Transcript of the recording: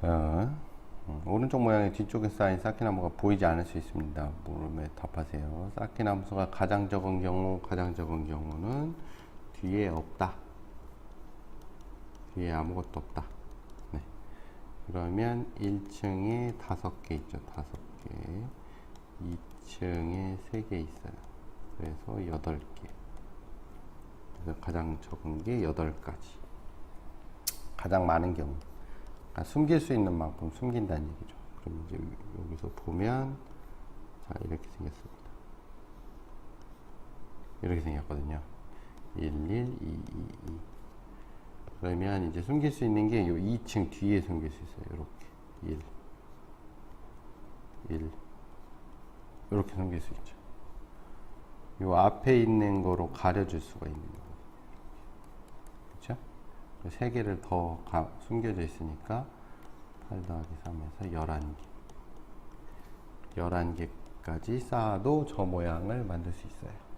자, 음, 오른쪽 모양의 뒤쪽에 쌓인 쌓기나무가 보이지 않을 수 있습니다. 물음에 답하세요. 쌓기나무 수가 가장 적은 경우, 가장 적은 경우는 뒤에 없다. 뒤에 아무것도 없다. 네. 그러면 1층에 다섯 개 있죠. 다섯 개. 2층에 세개 있어요. 그래서 여덟 개. 그래서 가장 적은 게 여덟 가지. 가장 많은 경우. 그러니까 숨길 수 있는 만큼 숨긴다는 얘기죠. 그럼 이제 여기서 보면 자 이렇게 생겼습니다. 이렇게 생겼거든요. 1, 1, 2, 2, 2. 그러면 이제 숨길 수 있는 게요 2층 뒤에 숨길 수 있어요. 이렇게 1, 1. 이렇게 숨길 수 있죠. 요 앞에 있는 거로 가려줄 수가 있는? 세 개를 더 가- 숨겨져 있으니까 8 더하기 3에서 11개. 11개까지 쌓아도 저 모양을 만들 수 있어요.